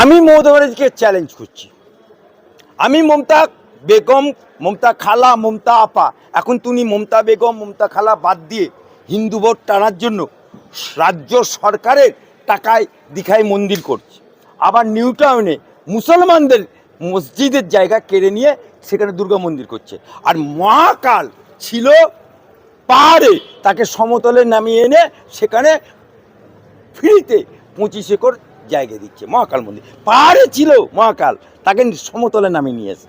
আমি মমতা ব্যানার্জিকে চ্যালেঞ্জ করছি। আমি মমতা বেগম, মমতা খালা, মমতা আপা, এখন তুমি মমতা বেগম, মমতা খালা বাদ দিয়ে হিন্দু ভোট টানার জন্য রাজ্য সরকারের টাকায় দীঘায় মন্দির করছে। আবার নিউ টাউনে মুসলমানদের মসজিদের জায়গা কেড়ে নিয়ে সেখানে দুর্গা মন্দির করছে। আর মহাকাল ছিল পাহাড়ে, তাকে সমতলে নামিয়ে এনে সেখানে ফ্রিতে পঁচিশ একর জায়গা দিচ্ছে, মহাকাল মন্দির। পাহাড়ে ছিল মহাকাল, তাকে সমতলে নামিয়ে নিয়ে এসে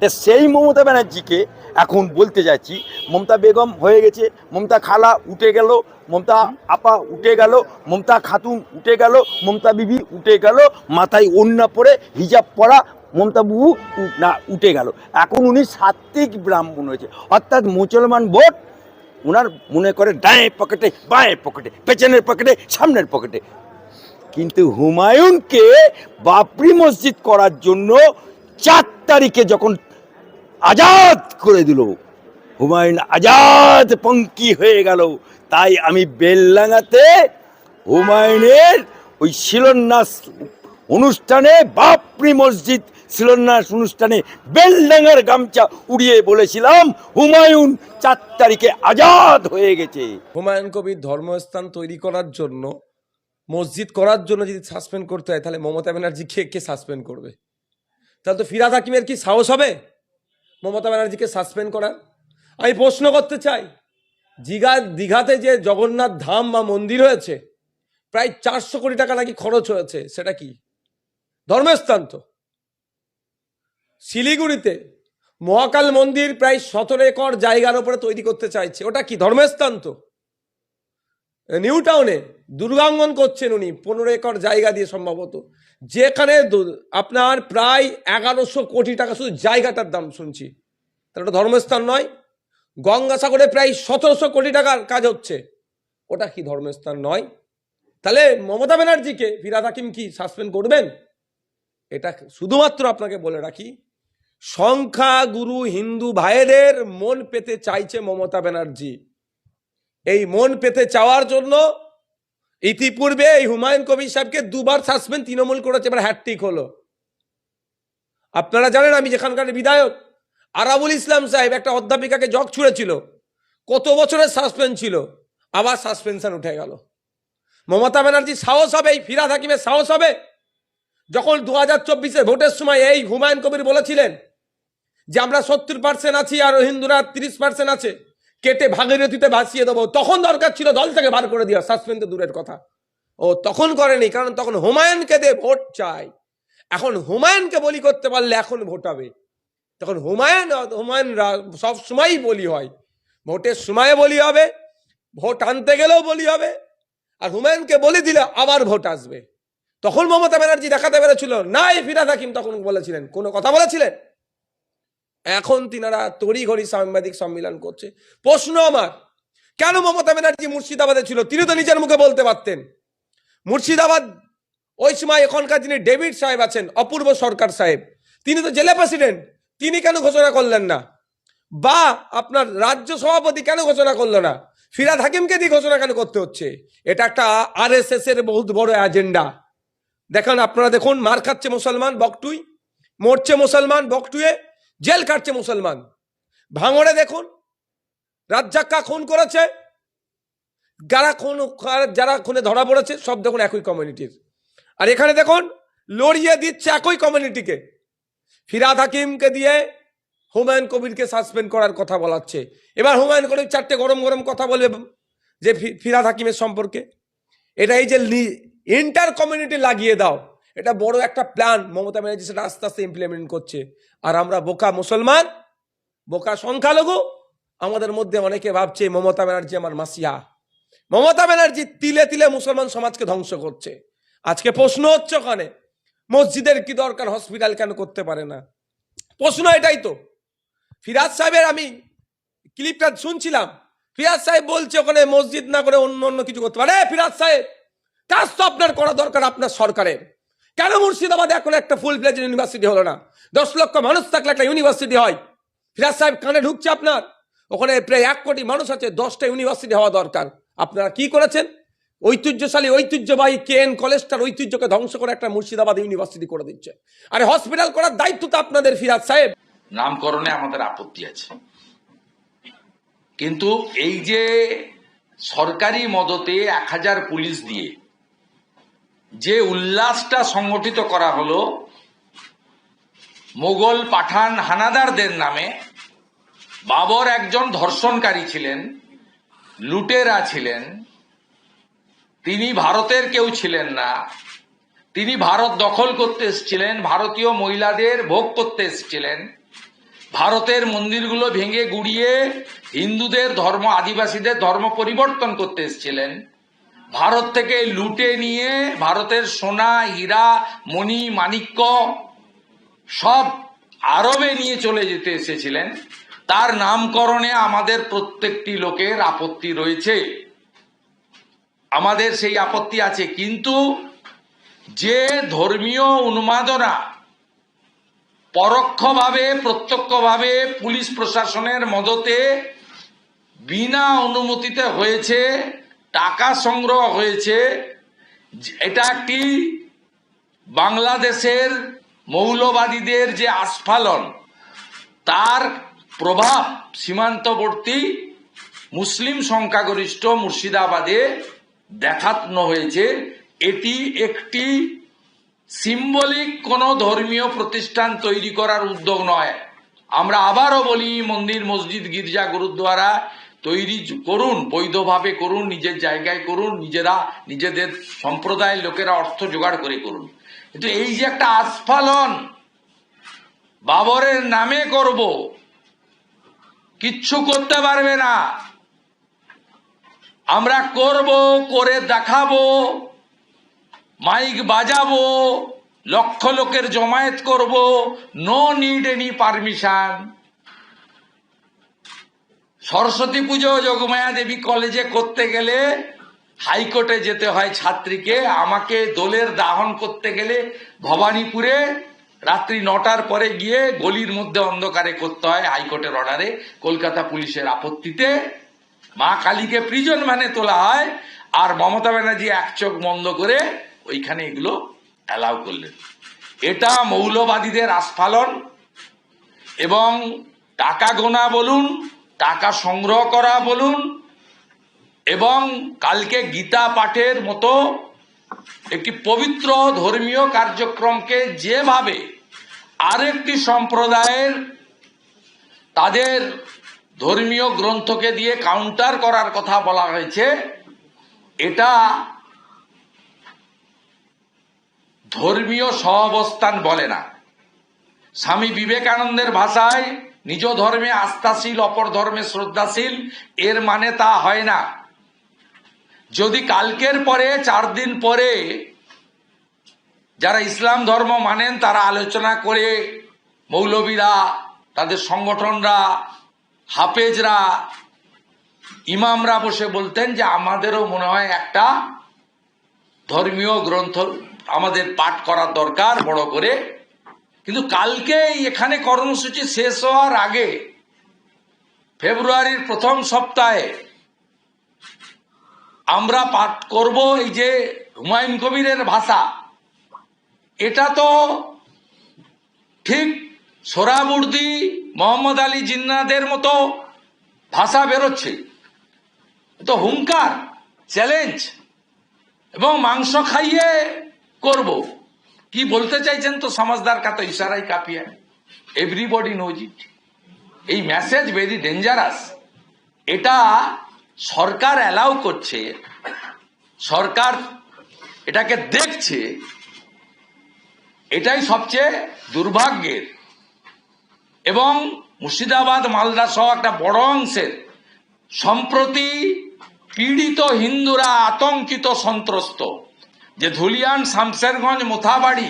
তা সেই মমতা ব্যানার্জিকে এখন বলতে যাচ্ছি, মমতা বেগম হয়ে গেছে, মমতা খালা উঠে গেল, মমতা আপা উঠে গেল, মমতা খাতুন উঠে গেল, মমতা বিবি উঠে গেল, মাথায় ওন্না পরে হিজাব পরা মমতা বুবু না, উঠে গেল। এখন উনি সাত্বিক ব্রাহ্মণ হয়েছে। অর্থাৎ মুসলমান ভোট ওনার মনে করে ডায়ে পকেটে, বাঁয়ে পকেটে, পেছনের পকেটে, সামনের পকেটে। কিন্তু হুমায়ুনকে বাবরি মসজিদ করার জন্য চার তারিখে যখন আজাদ করে দিল, হুমায়ুন আজাদ পঙ্কি হয়ে গেল। তাই আমি বেললাঙাতে হুমায়ুনের ওই শিলান্যাস অনুষ্ঠানে, বাপরি মসজিদ শিলান্যাস অনুষ্ঠানে বেলডাঙ্গার গামছা উড়িয়ে বলেছিলাম, হুমায়ুন চার তারিখে আজাদ হয়ে গেছে। হুমায়ুন কবির ধর্মস্থান তৈরি করার জন্য মসজিদ করার জন্য যদি সাসপেন্ড করতে হয়, তাহলে মমতা ব্যানার্জি কে কে সাসপেন্ড করবে? তাহলে তো ফিরাদ হাকিমের কি সাহস হবে? মমতা ব্যানার্জিকে সাসপেন্ড করার? আমি প্রশ্ন করতে চাই, দীঘা, দীঘাতে যে জগন্নাথ ধাম বা মন্দির হয়েছে, প্রায় চারশো কোটি টাকা নাকি খরচ হয়েছে, সেটা কি? ধর্মস্থান তো। শিলিগুড়িতে মহাকাল মন্দির প্রায় সতেরো একর জায়গার উপরে তৈরি করতে চাইছে, ওটা কি ধর্মস্থান তো? নিউ টাউনে দুর্গাঙ্গন করছেন উনি, পনেরো একর জায়গা দিয়ে সম্ভবত। যেখানে আপনার প্রায় এগারোশো কোটি টাকা শুধু জায়গাটার দাম শুনছি। তাহলে ওটা ধর্মস্থান নয়, গঙ্গাসাগরে প্রায় সতেরোশো কোটি টাকার কাজ হচ্ছে। ওটা কি ধর্মস্থান নয়? তাহলে মমতা ব্যানার্জিকে ফিরাদ হাকিম কি সাসপেন্ড করবেন? এটা শুধুমাত্র আপনাকে বলে রাখি সংখ্যা গুরু হিন্দু ভাইদের মন পেতে চাইছে মমতা ব্যানার্জি। এই মন পেতে চাওয়ার জন্য ইতিপূর্বে এই হুমায়ুন কবির সাহেবকে দুবার সাসপেন্ড তৃণমূল করেছে, এবার হ্যাট্রিক হলো। আপনারা জানেন আমি যেখানকার বিধায়ক, আরাবুল ইসলাম সাহেব একটা অধ্যাপিকাকে জগ ছুঁড়েছিল, কত বছরের সাসপেন্ড ছিল, আবার সাসপেনশন উঠে গেল। মমতা ব্যানার্জি সাহস হবে, এই ফিরা হাকিমের সাহস হবে। যখন দু হাজার চব্বিশে ভোটের সময় এই হুমায়ুন কবির বলেছিলেন যে আমরা সত্তর পার্সেন্ট আছি আর হিন্দুরা তিরিশ পার্সেন্ট আছে কেটে ভাগীরথীতে ভাসিয়ে দেবো। তখন দরকার ছিল দল থেকে বার করে দেওয়া সাসপেন্ড দূরের কথা। ও তখন করেনি, কারণ তখন হুমায়ুনকে দিয়ে ভোট চাই। এখন হুমায়ুনকে বলি করতে পারলে এখন ভোট হবে। তখন হুমায়ুন হুমায়ুন সব সময়ই বলি হয়। ভোটের সময়ে বলি হবে, ভোট আনতে গেলেও বলি হবে। আর হুমায়ুনকে বলে দিলে আবার ভোট আসবে। তখন মমতা ব্যানার্জি দেখাতে পেরেছিল নাই ফিরাদ হাকিম তখন বলেছিলেন। কোনো কথা বলেছিলেন? এখন তিনারা তড়িঘড়ি সাংবাদিক সম্মেলন করছে। প্রশ্ন আমার, কেন মমতা ব্যানার্জি মুর্শিদাবাদে ছিল? তিনি তো নিজের মুখে বলতে পারতেন। মুর্শিদাবাদ, ওই সময় এখনকার যিনি ডেভিড সাহেব আছেন, অপূর্ব সরকার সাহেব, তিনি তো জেলা প্রেসিডেন্ট, তিনি কেন ঘোষণা করলেন না? বা আপনার রাজ্য সভাপতি কেন ঘোষণা করল না? ফিরাদ হাকিমকে দিয়ে ঘোষণা কেন করতে হচ্ছে? এটা একটা আর এস এর বহুত বড় এজেন্ডা দেখেন, আপনারা দেখুন, মার খাচ্ছে মুসলমান বকটুই, মরছে মুসলমান বকটুয়ে জেল কাটছে মুসলমান। ভাঙড়ে দেখুন, রাজ্জাক্কা খুন করেছে, যারা খুন, যারা খুনে ধরা পড়েছে, সব দেখুন একই কমিউনিটির আর এখানে দেখুন, লড়িয়ে দিচ্ছে একই কমিউনিটিকে ফিরাদ হাকিমকে দিয়ে হুমায়ুন কবিরকে সাসপেন্ড করার কথা বলাচ্ছে। এবার হুমায়ুন কবির চারটে গরম গরম কথা বলবে যে ফিরাদ হাকিমের সম্পর্কে। এটা এই যে ইন্টার কমিউনিটি লাগিয়ে দাও। এটা বড় একটা প্ল্যান মমতা ব্যানার্জি সেটা আস্তে আস্তে ইমপ্লিমেন্ট করছে। আর আমরা বোকা মুসলমান, বোকা সংখ্যালঘু, আমাদের মধ্যে অনেকে ভাবছে, মমতা ব্যানার্জি আমার মাসিয়া। মমতা ব্যানার্জি তিলে তিলে মুসলমান সমাজকে ধ্বংস করছে। আজকে প্রশ্ন হচ্ছে ওখানে, মসজিদের কি দরকার? হসপিটাল কেন করতে পারে না? প্রশ্ন এটাই তো। ফিরাজ সাহেবের আমি ক্লিপটা শুনছিলাম। ফিরাজ সাহেব বলছে ওখানে মসজিদ না করে অন্য অন্য কিছু করতে পারে। ফিরাজ সাহেব কাজ তো আপনার করা দরকার আপনার সরকারের। কেন মুর্শিদাবাদে এখন একটা ফুল ফ্লেজ ইউনিভার্সিটি হলো না? দশ লক্ষ মানুষ থাকলে একটা ইউনিভার্সিটি হয়। ফিরাজ সাহেব কানে ঢুকছে আপনার? ওখানে প্রায় এক কোটি মানুষ আছে, দশটা ইউনিভার্সিটি হওয়া দরকার। আপনারা কি করেছেন? ঐতিহ্যশালী ঐতিহ্যবাহী কেএন কলেজটার ঐতিহ্যকে ধ্বংস করে একটা মুর্শিদাবাদ ইউনিভার্সিটি করে দিচ্ছে। আরে হসপিটাল করার দায়িত্ব তো আপনাদের, ফিরাজ সাহেব। নামকরণে আমাদের আপত্তি আছে। কিন্তু এই যে সরকারি মদতে এক হাজার পুলিশ দিয়ে যে উল্লাসটা সংগঠিত করা হলো মোগল পাঠান হানাদারদের নামে, বাবর একজন ধর্ষণকারী ছিলেন, লুটেরা ছিলেন, তিনি ভারতের কেউ ছিলেন না, তিনি ভারত দখল করতে এসেছিলেন, ভারতীয় মহিলাদের ভোগ করতে এসেছিলেন, ভারতের মন্দিরগুলো ভেঙে গুড়িয়ে হিন্দুদের ধর্ম, আদিবাসীদের ধর্ম পরিবর্তন করতে এসেছিলেন। ভারত থেকে লুটে নিয়ে ভারতের সোনা, হীরা, মণি, মাণিক্য সব আরবে নিয়ে চলে যেতে এসেছিলেন। তার নামকরণে আমাদের প্রত্যেকটি লোকের আপত্তি রয়েছে। আমাদের সেই আপত্তি আছে। কিন্তু যে ধর্মীয় উন্মাদনা পরোক্ষভাবে, প্রত্যক্ষভাবে পুলিশ প্রশাসনের মদতে বিনা অনুমতিতে হয়েছে টাকা সংগ্রহ হয়েছে, এটা একটি বাংলাদেশের মৌলবাদীদের যে আস্ফালন, তার প্রভাব সীমান্তবর্তী মুসলিম সংখ্যাগরিষ্ঠ মুর্শিদাবাদে দেখানো হয়েছে। এটি একটি সিম্বলিক কোনো ধর্মীয় প্রতিষ্ঠান তৈরি করার উদ্যোগ নয়। আমরা আবারও বলি, মন্দির, মসজিদ, গির্জা, গুরুদ্বারা তৈরি করুন, বৈধভাবে করুন, নিজের জায়গায় করুন, নিজেরা, নিজেদের সম্প্রদায়ের লোকেরা অর্থ জোগাড় করে করুন। কিন্তু এই যে একটা আস্ফালন, বাবরের নামে করব, কিচ্ছু করতে পারবে না। আমরা করব, করে দেখাবো, মাইক বাজাবো, লক্ষ লোকের জমায়েত করব no need any permission Saraswati Puja Yogmaya Devi কলেজে করতে গেলে হাইকোর্টে যেতে হয় ছাত্রীকে, আমাকে দোলের দাহন করতে গেলে ভবানীপুরে রাত্রি নটার পরে গিয়ে গলির মধ্যে অন্ধকারে করতে হয় হাইকোর্টের অর্ডারে, কলকাতা পুলিশের আপত্তিতে। মা কালীকে প্রিজন ভ্যানে তোলা হয় আর মমতা ব্যানার্জি এক চোখ বন্ধ করে ওইখানে এগুলো অ্যালাউ করলেন। এটা মৌলবাদীদের আস্ফালন এবং টাকা গোনা বলুন টাকা সংগ্রহ করা বলুন, এবং কালকে গীতা পাঠের মতো একটি পবিত্র ধর্মীয় কার্যক্রমকে যেভাবে আরেকটি সম্প্রদায়ের তাদের ধর্মীয় গ্রন্থকে দিয়ে কাউন্টার করার কথা বলা হয়েছে, এটা ধর্মীয় সহাবস্থান বলে না। স্বামী বিবেকানন্দের ভাষায় নিজ ধর্মে আস্থাশীল, অপর ধর্মে শ্রদ্ধাশীল, এর মানে তা হয় না। যদি কালকের পরে, চার দিন পরে যারা ইসলাম ধর্ম মানেন, তারা আলোচনা করে মৌলবীরা, তাদের সংগঠনরা, হাফেজরা, ইমামরা বসে বলতেন যে, আমাদেরও মনে হয় একটা ধর্মীয় গ্রন্থ আমাদের পাঠ করার দরকার, বড় করে কিন্তু কালকে এখানে কর্মসূচি শেষ হওয়ার আগে ফেব্রুয়ারির প্রথম সপ্তাহে আমরা পাঠ করব এই যে হুমায়ুন কবিরের ভাষা। এটা তো ঠিক সোরাবুর্দি, মোহাম্মদ আলী জিন্নাদের মতো ভাষা বেরোচ্ছে। তো হুঙ্কার চ্যালেঞ্জ এবং মাংস খাইয়ে করব। কি বলতে চাইছেন তো সমাজদার কা তো ইশারাই কাপিয়া এভরিবডি নোজ ইট এই মেসেজ ভেরি ডেঞ্জারাস এটা সরকার অ্যালাউ করছে, সরকার এটাকে দেখছে, এটাই সবচেয়ে দুর্ভাগ্যের। এবং মুর্শিদাবাদ, মালদা সহ একটা বড় অংশের সম্প্রতি পীড়িত হিন্দুরা আতঙ্কিত সন্ত্রস্ত। যে ধুলিয়ান শামসেরগঞ্জ মুথাবাড়ি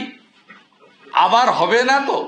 আবার হবে না তো?